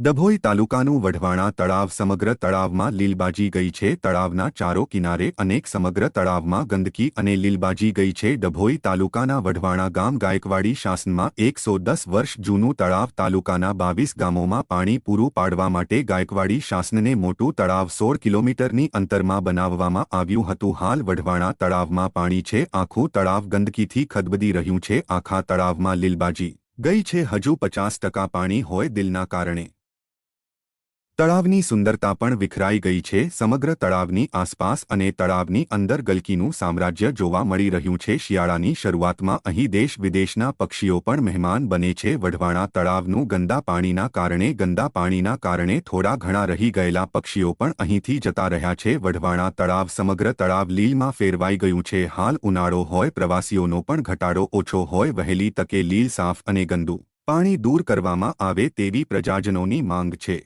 ડભોઈ તાલુકાનું વઢવાણા તળાવ સમગ્ર તળાવમાં લીલબાજી ગઈ છે. તળાવના ચારો કિનારે અનેક સમગ્ર તળાવમાં ગંદકી અને લીલબાજી ગઈ છે. ડભોઈ તાલુકાના વઢવાણા ગામ ગાયકવાડી શાસનમાં એકસો દસ વર્ષ જૂનું તળાવ તાલુકાના બાવીસ ગામોમાં પાણી પૂરું પાડવા માટે ગાયકવાડી શાસનને મોટું તળાવ સોળ કિલોમીટરની અંતરમાં બનાવવામાં આવ્યું હતું. હાલ વઢવાણા તળાવમાં પાણી છે. આખું તળાવ ગંદકીથી ખદબદી રહ્યું છે. આખા તળાવમાં લીલબાજી ગઈ છે. હજુ પચાસ ટકા પાણી હોય દિલના કારણે. તળાવની સુંદરતા પણ વિખરાઈ ગઈ છે. સમગ્ર તળાવની આસપાસ અને તળાવની અંદર ગલકીનું સામ્રાજ્ય જોવા મળી રહ્યું છે. શિયાળાની શરૂઆતમાં અહીં દેશ વિદેશના પક્ષીઓ પણ મહેમાન બને છે. વઢવાણા તળાવનું ગંદા પાણીના કારણે, ગંદા પાણીના કારણે થોડા ઘણા રહી ગયેલા પક્ષીઓ પણ અહીંથી જતા રહ્યા છે. વઢવાણા તળાવ સમગ્ર તળાવ લીલમાં ફેરવાઈ ગયું છે. હાલ ઉનાળો હોય, પ્રવાસીઓનો પણ ઘટાડો ઓછો હોય, વહેલી તકે લીલ સાફ અને ગંદુ પાણી દૂર કરવામાં આવે તેવી પ્રજાજનોની માંગ છે.